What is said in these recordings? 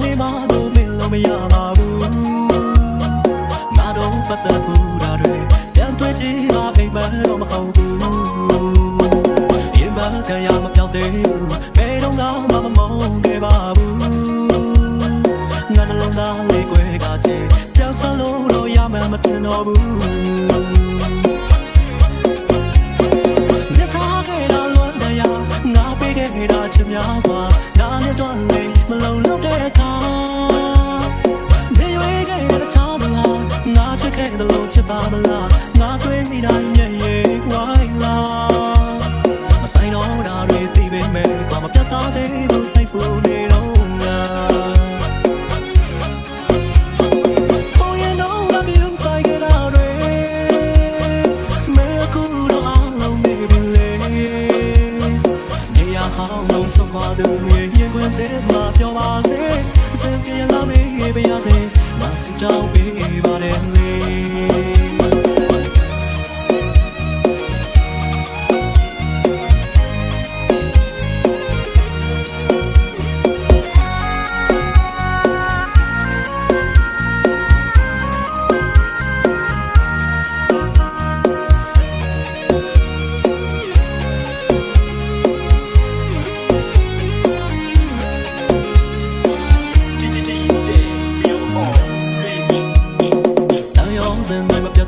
မှတော့မင်းလို့မရပါဘူးငါတော့ပတ်သက်ဖို့တာတွေပြန်တွေ့ကြည့်ပါအိမ်မတော့မဟုတ်ဘူးရင်မခံရမပြောင်းသေးဘူးဘယ်တော့မှမမုန်းခဲ့ပါဘူးငါနှလုံးသားလေးကွဲကချေပြောင်းစလို့တော့ရမှမထင်တော့ဘူးမြတ်ထားခဲ့တာလွန်တရားငါပေးခဲ့တာချစ်များစွာဒါနဲ့တော့လေမလုံလောက်တဲ့ ချစ်ခဲ့တယ်လို့ချစ်ပါမလားငါတွေးမိတိုင်းညရဲ့ဝိုင်းလာ င်းလုံးဆုံးသွားသူရဲ့ရင်ခွင်တဲ့မှာပြောပါစေအစင်ပြေလာမေးပါရစေမစတောင်းပေးပါတယ်လေ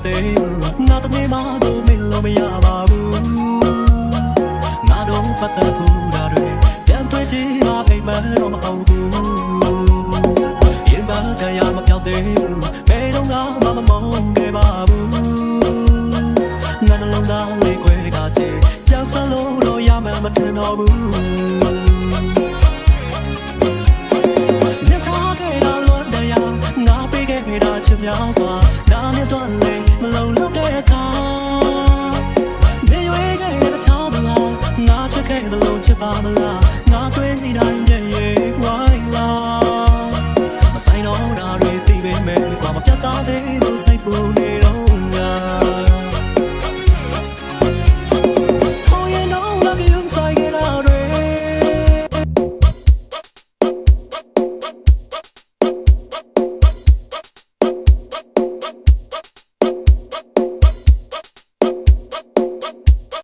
သေးဘူးငါတနေ့မှတော့မင်းလို့မရပါဘူးငါတော့ပတ်သက်ဖို့တာတွေပြန်တွေ့ချင်ပါအိမ်မတော့မဟုတ်ဘူးရင်ပါကြရမပြောင်းသေးဘူးဘယ်တော့မှမမုန်းခဲ့ပါဘူးငါနှလုံးသားလေးကွဲကချေပြောင်းစလို့တော့ရမှမထင်တော့ဘူး ချစ်ခဲ့တယ်လို့ချစ်ပါမလားငါတွေးမိတိုင်းညရဲ့ဝိုင်းလာမဆိုင်တော့တာတွေသိပေမဲ့ဘာမှပြတ်သားသေး